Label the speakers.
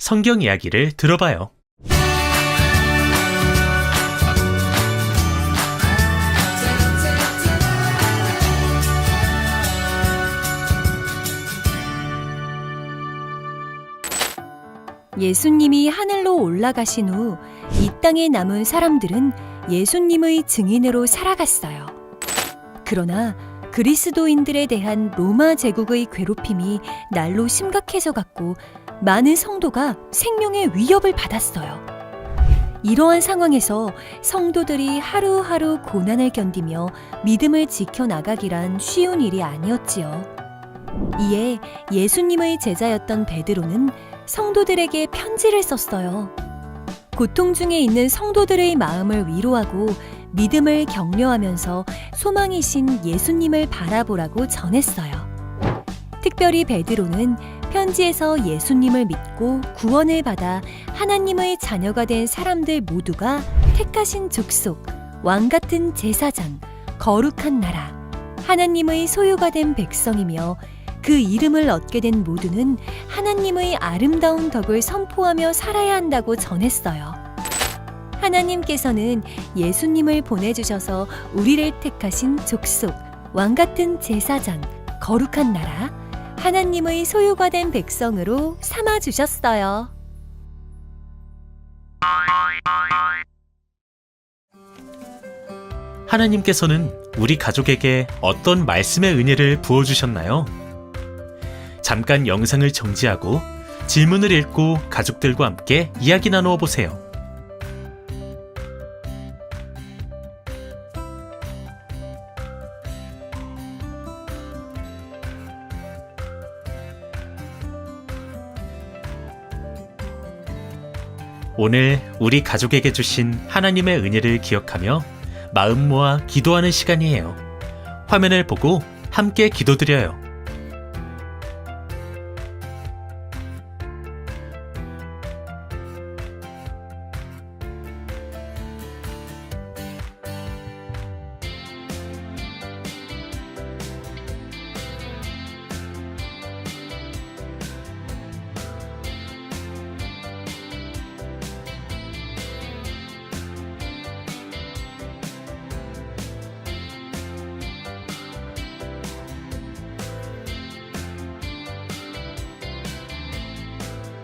Speaker 1: 성경 이야기를 들어봐요.
Speaker 2: 예수님이 하늘로 올라가신 후 이 땅에 남은 사람들은 예수님의 증인으로 살아갔어요. 그러나 그리스도인들에 대한 로마 제국의 괴롭힘이 날로 심각해져 갔고 많은 성도가 생명의 위협을 받았어요. 이러한 상황에서 성도들이 하루하루 고난을 견디며 믿음을 지켜나가기란 쉬운 일이 아니었지요. 이에 예수님의 제자였던 베드로는 성도들에게 편지를 썼어요. 고통 중에 있는 성도들의 마음을 위로하고 믿음을 격려하면서 소망이신 예수님을 바라보라고 전했어요. 특별히 베드로는 편지에서 예수님을 믿고 구원을 받아 하나님의 자녀가 된 사람들 모두가 택하신 족속, 왕 같은 제사장, 거룩한 나라, 하나님의 소유가 된 백성이며 그 이름을 얻게 된 모두는 하나님의 아름다운 덕을 선포하며 살아야 한다고 전했어요. 하나님께서는 예수님을 보내주셔서 우리를 택하신 족속, 왕 같은 제사장, 거룩한 나라, 하나님의 소유가 된 백성으로 삼아주셨어요.
Speaker 1: 하나님께서는 우리 가족에게 어떤 말씀의 은혜를 부어주셨나요? 잠깐 영상을 정지하고 질문을 읽고 가족들과 함께 이야기 나누어 보세요. 오늘 우리 가족에게 주신 하나님의 은혜를 기억하며 마음 모아 기도하는 시간이에요. 화면을 보고 함께 기도드려요.